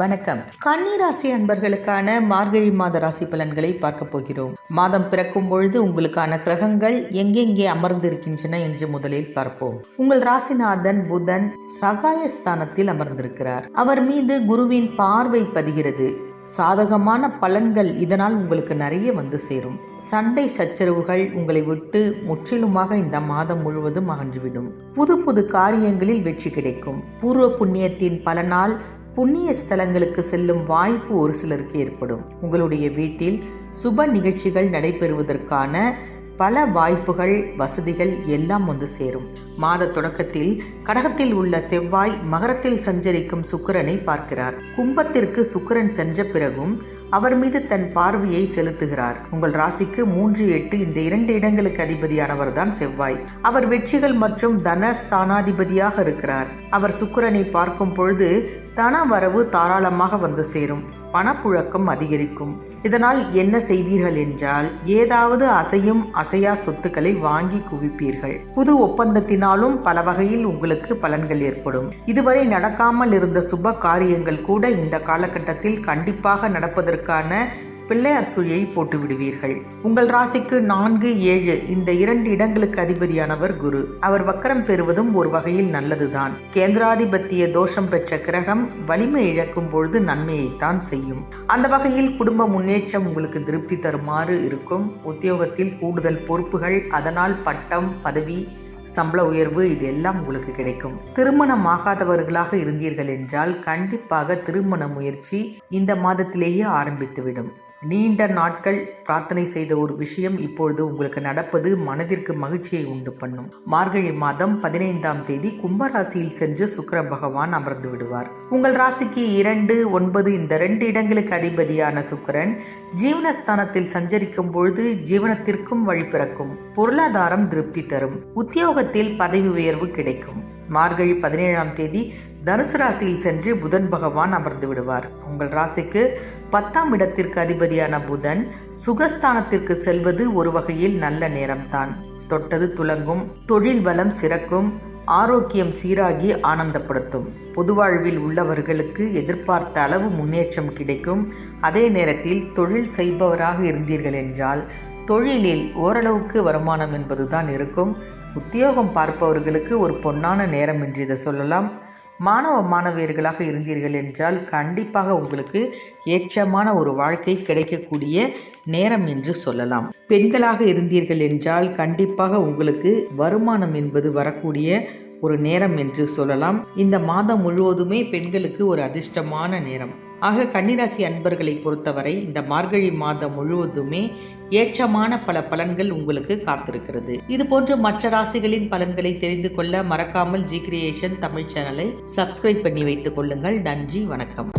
வணக்கம். கன்னிராசி அன்பர்களுக்கான மார்கழி மாத ராசி பலன்களை பார்க்க போகிறோம். மாதம் பிறக்கும் பொழுது உங்களுக்கான கிரகங்கள் எங்கெங்கே அமர்ந்திருக்கின்றன என்று முதலில் பார்ப்போம். உங்கள் ராசிநாதன் புதன் சகாயஸ்தானத்தில் அமர்ந்திருக்கிறார். அவர் மீது குருவின் பார்வை பதிகிறது. சாதகமான பலன்கள் இதனால் உங்களுக்கு நிறைய வந்து சேரும். சண்டை சச்சரவுகள் உங்களை விட்டு முற்றிலுமாக இந்த மாதம் முழுவதும் அகன்றுவிடும். புது புது காரியங்களில் வெற்றி கிடைக்கும். பூர்வ புண்ணியத்தின் பலனால் புண்ணிய ஸ்தலங்களுக்கு செல்லும் வாய்ப்பு ஒரு சிலருக்கு ஏற்படும். உங்களுடைய வீட்டில் சுப நிகழ்ச்சிகள் நடைபெறுவதற்கான பல வாய்ப்புகள் வசதிகள் எல்லாம் வந்து சேரும். மாத தொடக்கத்தில் கடகத்தில் உள்ள செவ்வாய் மகரத்தில் சஞ்சரிக்கும் சுக்கிரனை பார்க்கிறார். கும்பத்திற்கு சுக்கிரன் சென்ற பிறகும் அவர் மீது தன் பார்வையை செலுத்துகிறார். உங்கள் ராசிக்கு மூன்று எட்டு இந்த இரண்டு இடங்களுக்கு அதிபதியானவர் தான் செவ்வாய். அவர் வெற்றிகள் மற்றும் தன ஸ்தானாதிபதியாக இருக்கிறார். அவர் சுக்கிரனை பார்க்கும் பொழுது தன வரவு தாராளமாக வந்து சேரும். பணப்புழக்கம் அதிகரிக்கும். இதனால் என்ன செய்வீர்கள் என்றால் ஏதாவது அசையும் அசையா சொத்துக்களை வாங்கி குவிப்பீர்கள். புது ஒப்பந்தத்தினாலும் பல வகையில் உங்களுக்கு பலன்கள் ஏற்படும். இதுவரை நடக்காமல் இருந்த சுப காரியங்கள் கூட இந்த காலகட்டத்தில் கண்டிப்பாக நடப்பதற்கான பிள்ளையார் சூழியை போட்டு விடுவீர்கள். உங்கள் ராசிக்கு நான்கு ஏழு இந்த இரண்டு இடங்களுக்கு அதிபதியானவர் குரு. அவர் வக்கரம் பெறுவதும் ஒரு வகையில் நல்லதுதான். கேந்திராதிபத்திய தோஷம் பெற்ற கிரகம் வலிமை இழக்கும் பொழுது நன்மையைத்தான் செய்யும். அந்த வகையில் குடும்ப முன்னேற்றம் உங்களுக்கு திருப்தி தருமாறு இருக்கும். உத்தியோகத்தில் கூடுதல் பொறுப்புகள் அதனால் பட்டம் பதவி சம்பள உயர்வு இது எல்லாம் உங்களுக்கு கிடைக்கும். திருமணம் ஆகாதவர்களாக இருந்தீர்கள் என்றால் கண்டிப்பாக திருமண முயற்சி இந்த மாதத்திலேயே ஆரம்பித்துவிடும். நீண்ட நாட்கள் பிரார்த்தனை செய்த ஒரு விஷயம் இப்பொழுது உங்களுக்கு நடப்பது மனதிற்கு மகிழ்ச்சியை உண்டு பண்ணும். மார்கழி மாதம் பதினைந்தாம் தேதி கும்பராசியில் சென்று சுக்கர பகவான் அமர்ந்து விடுவார். உங்கள் ராசிக்கு இரண்டு ஒன்பது இந்த ரெண்டு இடங்களுக்கு அதிபதியான சுக்கரன் ஜீவனஸ்தானத்தில் சஞ்சரிக்கும் பொழுது ஜீவனத்திற்கும் வழி பிறக்கும். பொருளாதாரம் திருப்தி தரும். உத்தியோகத்தில் பதவி உயர்வு கிடைக்கும். மார்கழி பதினேழாம் தேதி தனுசு ராசியில் சென்று புதன் பகவான் அமர்ந்து விடுவார். உங்கள் ராசிக்கு பத்தாம் இடத்திற்கு அதிபதியான புதன் சுகஸ்தானத்திற்கு செல்வது ஒரு வகையில் நல்ல நேரம்தான். தொட்டது துலங்கும் தொழில் வளம் சிறக்கும் ஆரோக்கியம் சீராகி ஆனந்தப்படுத்தும். பொது வாழ்வில் உள்ளவர்களுக்கு எதிர்பார்த்த அளவு முன்னேற்றம் கிடைக்கும். அதே நேரத்தில் தொழில் செய்பவராக இருந்தீர்கள் என்றால் தொழிலில் ஓரளவுக்கு வருமானம் என்பதுதான் இருக்கும். உத்தியோகம் பார்ப்பவர்களுக்கு ஒரு பொன்னான நேரம் என்று இதை சொல்லலாம். மாணவ மாணவியர்களாக இருந்தீர்கள் என்றால் கண்டிப்பாக உங்களுக்கு ஏற்றமான ஒரு வாழ்க்கை கிடைக்கக்கூடிய நேரம் என்று சொல்லலாம். பெண்களாக இருந்தீர்கள் என்றால் கண்டிப்பாக உங்களுக்கு வருமானம் என்பது வரக்கூடிய ஒரு நேரம் என்று சொல்லலாம். இந்த மாதம் முழுவதுமே பெண்களுக்கு ஒரு அதிர்ஷ்டமான நேரம். ஆக கன்னிராசி அன்பர்களை பொறுத்தவரை இந்த மார்கழி மாதம் முழுவதுமே ஏற்றமான பல பலன்கள் உங்களுக்கு காத்திருக்கிறது. இது போன்ற மற்ற ராசிகளின் பலன்களை தெரிந்து கொள்ள மறக்காமல் ஜி கிரியேஷன் தமிழ் சேனலை சப்ஸ்கிரைப் பண்ணி வைத்துக் கொள்ளுங்கள். நன்றி வணக்கம்.